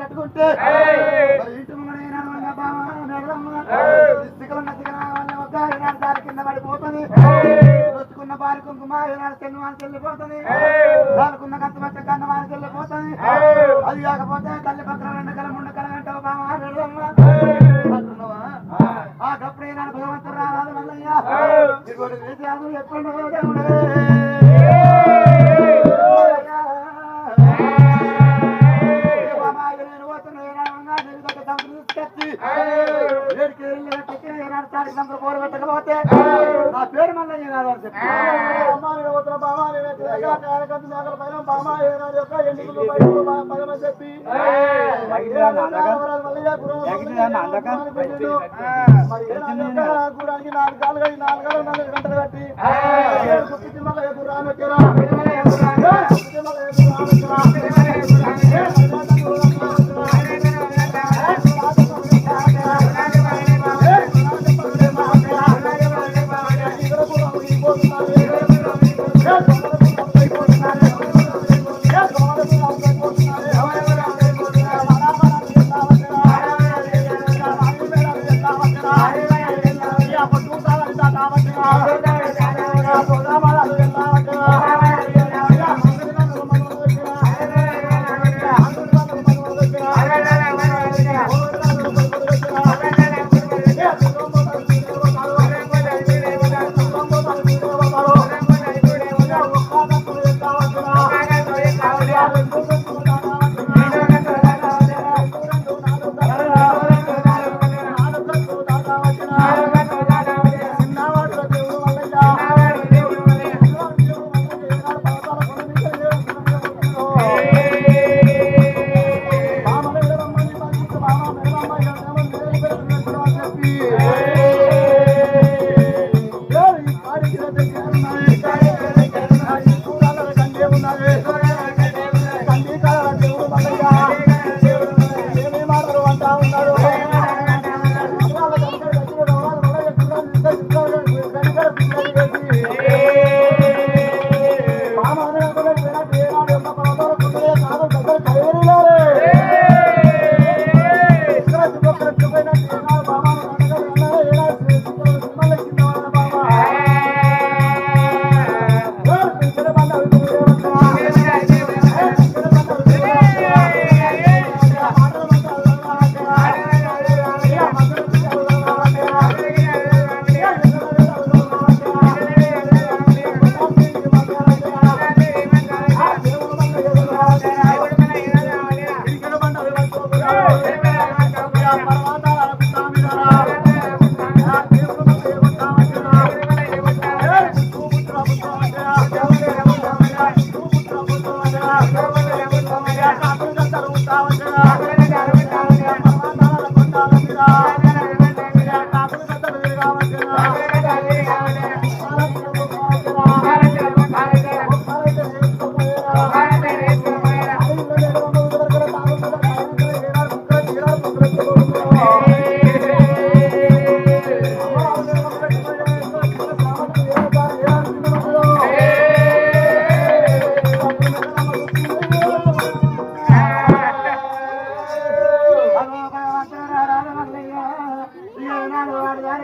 కట్టుకుంటే ఇంటి ముంగడే నడవంగా బామ నడవమ్మ దిక్కులున్న దిగన దారి కింద పడిపోతుంది. దొచ్చుకున్న బారి కుంకుమ ఈనాడు తెల్లు వానికి వెళ్ళిపోతుంది. దాడుకున్న కంత మధ్య కన్న వానికి వెళ్ళిపోతుంది. అది కాకపోతే తల్లి పక్కన రెండు కల ముండ కల గంట బామ? ఆ ఈనాడు భగవంతుడు రారాదు మల్లయ్య. ఇదిగోటి వేసి రాదు ఎప్పుడు దేవుడే నా పేరు మల్లయ్య కాదు అని చెప్పి అమ్మాయి ఉత్తర బామాని వ్యతిరేక కార్యకర్త నాగల పైన బామా ఏనాడు యొక్క ఎన్నికలు బయటకు బా- పదమని చెప్పి మరి ఏనాడు యొక్క గురానికి నాలుగు కాళ్ళు కడి నాలుగు కాళ్ళు నాలుగు గంటలు కట్టి కుక్కి మల్ల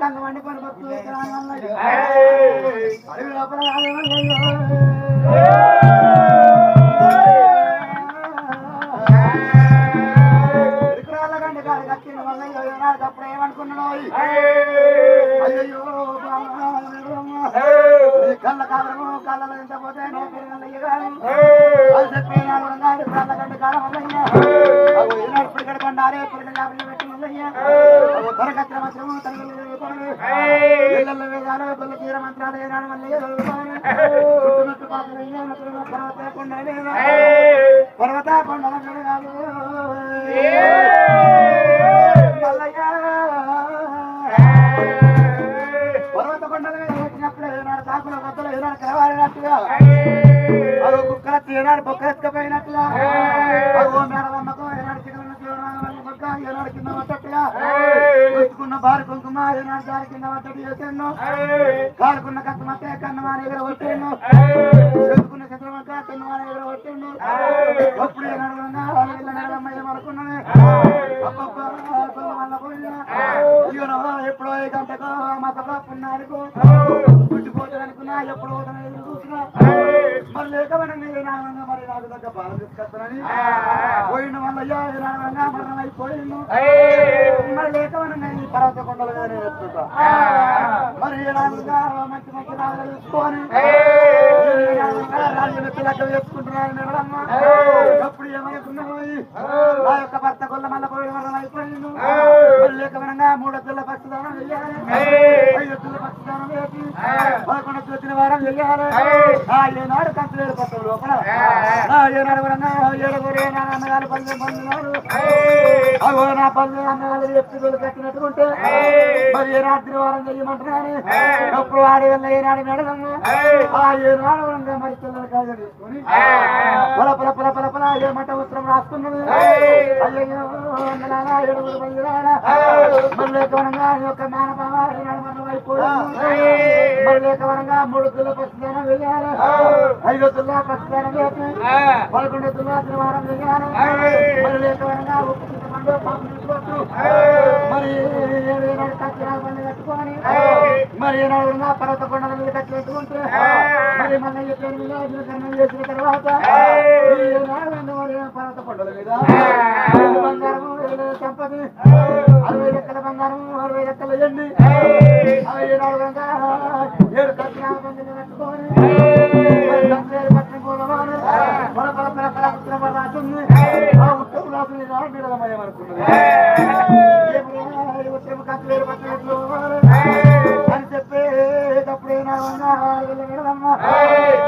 కన్ను వండుకొని భక్తులు అడవి లోపల అప్పుడు ఏమనుకున్నాడు కళ్ళ కాలము కళ్ళలో ఎంత పోతే గారు చెప్పి నాడు కళ్ళ గండి కాలం మల్లయ్య పుడికడ జాబులు పెట్టి దొరకత్ర వేపాడు ఇళ్ళల్లో వేదాలు గొల్ల తీర మంత్రాలు ఏనాడు మల్లయ్య చదువుతాను చుట్టుముట్టు పాపలయ్య నటులు పర్వత కొండలే పర్వత మల్లయ్య. పర్వత కొండల మీద వచ్చినప్పుడు ఏనాడు తాకుల గద్దలు ఏనాడు కలవారినట్టుగా అదో కుక్కల ఏనాడు బొక్కరెత్తుకపోయినట్టుగా ఆడుకున్న కత్తి మత్త కన్నమాన దగ్గర కొట్టిండు. చదువుకున్న చంద్రమక్క కన్నమాన ఎగర కొట్టిండు. అప్పుడు అనుకున్నాను ఎప్పుడో ఏ మా అనుకున్నా ఎప్పుడు పోతాను చూస్తున్నా మరి నాకు దగ్గర బాధ తీసుకొస్తానని పోయిన వల్ల నాన్న మరణం అయిపోయిండు. మరి లేకమని నేను పర్వత కొండలు కానీ మరి మంచి మంచి చూసుకొని రాజు నెత్తి లెక్క వేసుకుంటున్నాను నిడమ్మ అప్పుడు నా యొక్క భర్త కొల్ల మల్ల పోయిన మరణం అయిపోయిండు. మరి లేకమనగా మూడు పిల్ల పక్షిదానం వెయ్యాలి ఐదు పిల్ల పక్షిదానం వేసి పదకొండు వచ్చిన వారం వెయ్యాలి ఆ ఏనాడు కంచలేడు పట్టం లోపల ఆ ఏనాడు వరంగా ఏడుగురు అన్నగారు పల్లె పొందినాడు అగో నా పల్లె అన్నగారు ఎప్పుడు కట్టినట్టుకుంటే మరి ఏ రాత్రి వారం చెయ్యమంటున్నాను అప్పుడు ఆడి వల్ల ఏనాడు నడదమ్ము ఆ ఏనాడు వరంగా మరి పిల్లలు కాదు తీసుకొని పల పల పల పల పల ఉత్తరం అయ్యో ఏడుగురు యొక్క మానవ ఏనాడు మనం అయిపోయింది మరి లేకవనంగా మూడు తుల పక్షిదానం వెళ్ళారు ఐదు తుల పక్షిదానం వేసి పదకొండు తుల తిరువారం వెళ్ళారు మరి లేకవనంగా ఉప్పు మరి ఏనాడు బండి కట్టుకొని మరి ఏనాడు పర్వత కొండల మీద కట్టి పెట్టుకుంటే మరి మన కర్మం చేసిన తర్వాత ఏనాడు మరి పర్వత కొండల మీద బంగారం సంపది అరవై లెక్కల బంగారం అరవై లెక్కల ఎండి. ఏనాడు ఏడు బండిని కట్టుకొని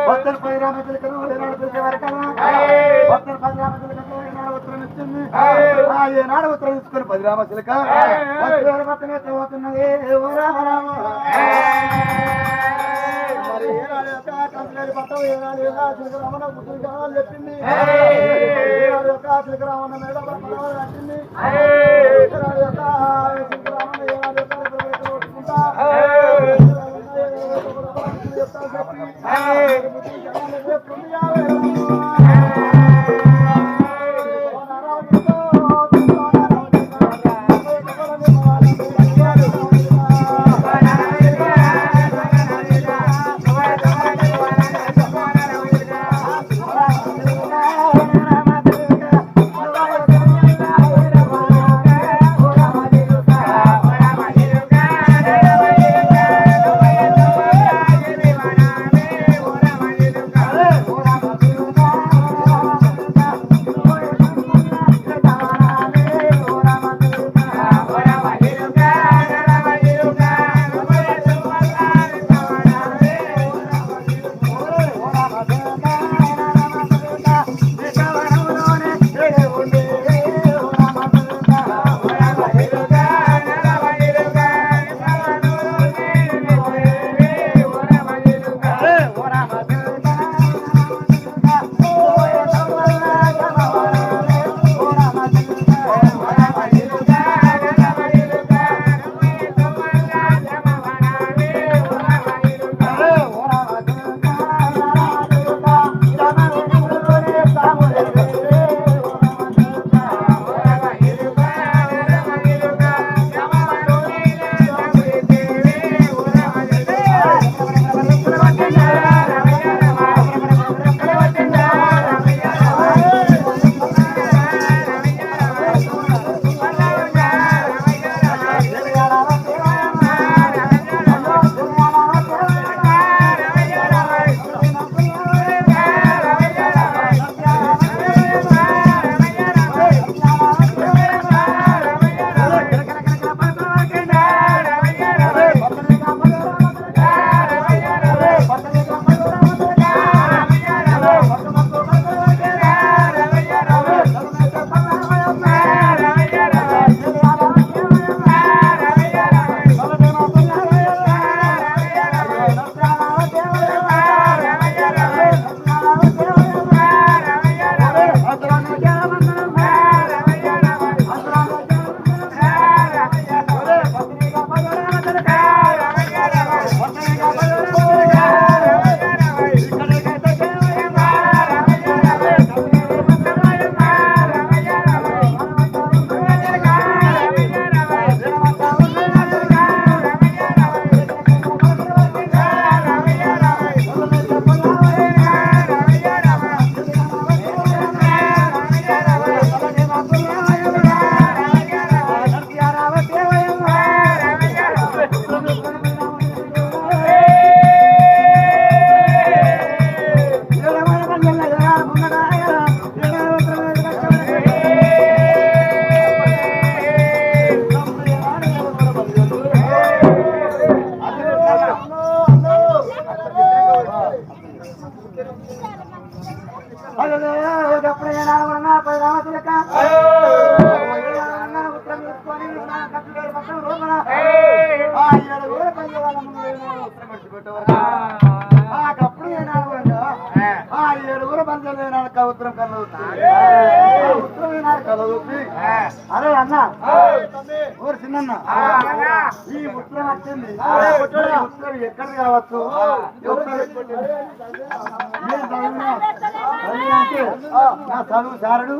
భక్తులు పది రామచిలకలు ఏనాడు పిలిచే వరకల్లా భక్తులు పది రామచిలకలు ఏనాడు ఉత్తరం ఏనాడు తీసుకొని పది రామచిలక భక్తులు పక్కన పోతున్నది? ఓ రామ రామ. మరి ఏనాడు యొక్క కంచలేని పట్టం ఏనాడు యొక్క చిలకరామన్న గుర్తులు కావాలని చెప్పింది. ఏనాడు యొక్క చిలకరామన్న మేడ పట్టణాలు కట్టింది ఏనాడు యొక్క చిలకరామన్న ఏనాడు యొక్క రేపు ఈ ఉత్తరం వచ్చింది ఉత్తరం ఎక్కడ కావచ్చు? అంటే నా చదువు సారడు.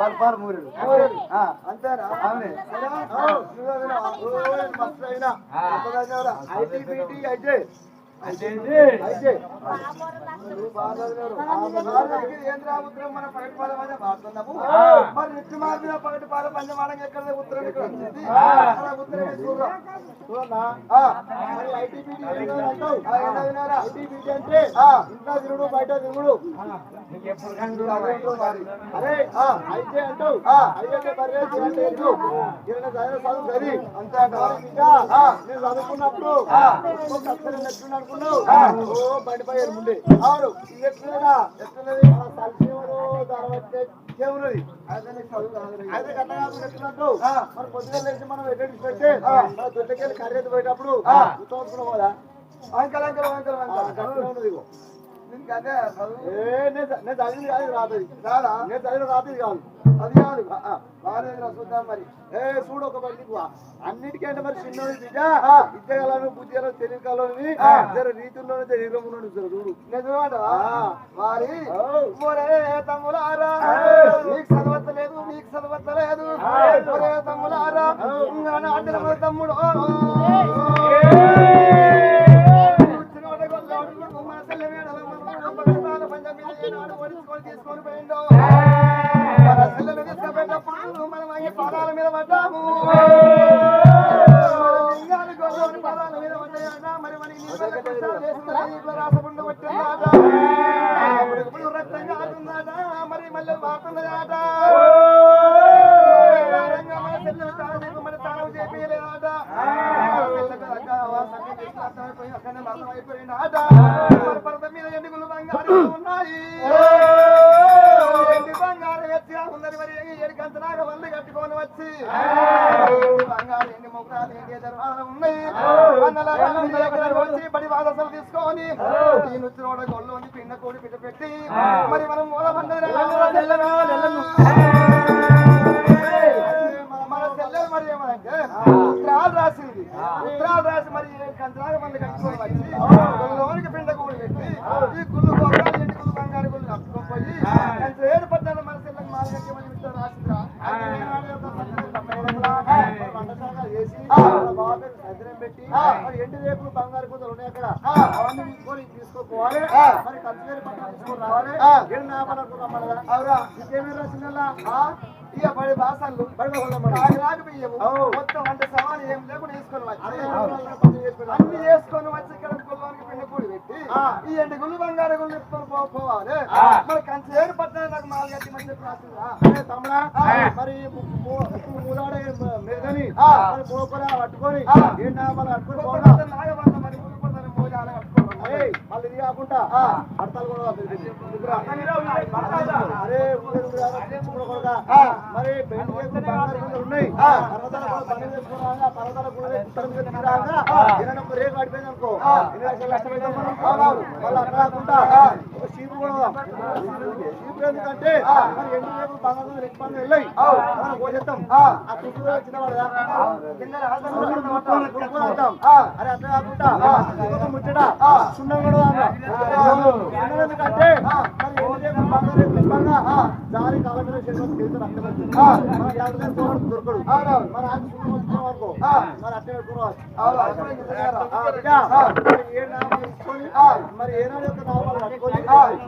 బల్పాలు మూరుడు. అంతేనా? అవునే. అయితే మరి నిత్య పగటి పాల పంచమానం ఎక్కడ ఉత్తరం ఇక్కడ వచ్చింది ఉత్తరం అంటే ఆ, ఇంట్లో తిరుగుడు బయట తిరుగుడు అరే అయితే అంటావు అయితే. ఈయన చదివిన చదువు చదివి. అంతే చదువుకున్నప్పుడు అక్షరం అనుకున్నావు? ఓ బండిపై ముందే. అవును. తలసేవరు దాని బట్టి ఉన్నది అయితే నీకు చదువు కాదు కాదు ఎట్లున్నట్టు? మరి పొద్దుగా లేచి మనం ఎక్కడికి పెడితే మన దొడ్డకెళ్ళి కర్రీ పోయేటప్పుడు ఉత్తరం పోదా? Uncle uncle uncle uncle. అదే ఏ నేను చ- నేను చదివింది కాదు ఇది రాదు. రాదా నేను చదివిన రాదు కాదు. అది కాదు. బాగానే చూద్దాం మరి. ఏ చూడు ఒక బండి అన్నిటికంటే మరి చిన్నోడి బిడ్డ. విద్యగలను బుద్ధిగలను తెలియకలని జర రీతుల్లోనే శరీరంలోనే జర చూడు. తమ్ములారా. మీకు మీకు తమ్ములారా. తమ్ముడు. మన మన ఏనాడు ఓడించుకొని తీసుకొని పోయిండో. కారుతుందట. మరి మళ్ళీ మారుతున్నదట. వారంగా మన చెల్లెలు తాను మన తాను మీద ఎన్నికలు బంగారు ఉన్నాయి ఎడికంతనాగా వంద కట్టుకొని వచ్చి. బంగారు మొగ్గురాలు ఉన్నాయి. వచ్చి బడి వాదసలు తీసుకొని గొల్లు ఉంది పిండ కోడి పిట్ట పెట్టి మరి మనం మూల బండలు ఇక పడి బియ్యము మొత్తం అంటే సమానం ఏం లేకుండా వచ్చి. అన్ని చేసుకొని వచ్చి ఇక్కడ గుల్లోనికి పిండి కూడి పెట్టి ఈ ఎండి గుళ్ళు బంగారు గుళ్ళు ఎత్తుకొని పో- పోవాలి. మరి కంచి ఏడు పట్టాలి నాకు మాలు కట్టి మంచి రాసిందా తమ్ముడా. మరి మూలాడే మరి పోకరా పట్టుకొని నామాలు పట్టుకొని పోరా అర్థాలు కూడా. అరే. మరి బంగారు గుండెలు ఉన్నాయి. పర్వతాల కూడా పని పర్వతాల అనుకో. ఎన్ని లక్షలు నష్టపోయింది. మళ్ళీ కాకుండా ఎందుకంటే మరి ఎండు రేపు బంగారు వెళ్ళాయి పోసేస్తాం ఆ. చుట్టూ. అరే అట్లా కాకుండా ముచ్చట. సున్నం కూడా ఎందుకంటే మరి ఎండు రేపు బంగారు రేపు దొరకడు మరి అనుకో మరి అట్లా పెట్టుకోవాలి మరి ఏ నామాలు తీసుకొని మరి ఏ నాడు యొక్క నామాలు పరిపాలన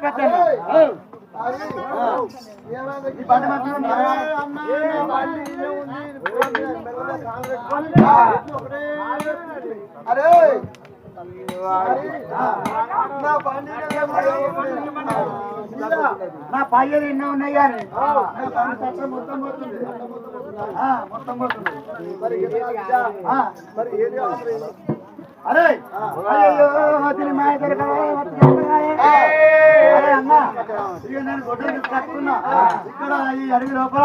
అరే పెద్ద ఈ బండి మధ్యలో ఉందా? అరే నా బండి నా పయ్యలు ఎన్నో ఉన్నాయి కానీ నా బండి చట్టం మొత్తం పోతుంది ఆ, మొత్తం పోతుంది మరి ఆ, మరి ఏది కావాలి అరే! అయ్యో మాయ అరే అన్న ఇక నేను గొడ్డలు తీసుకొస్తున్నా ఇక్కడ ఈ అడవి లోపల.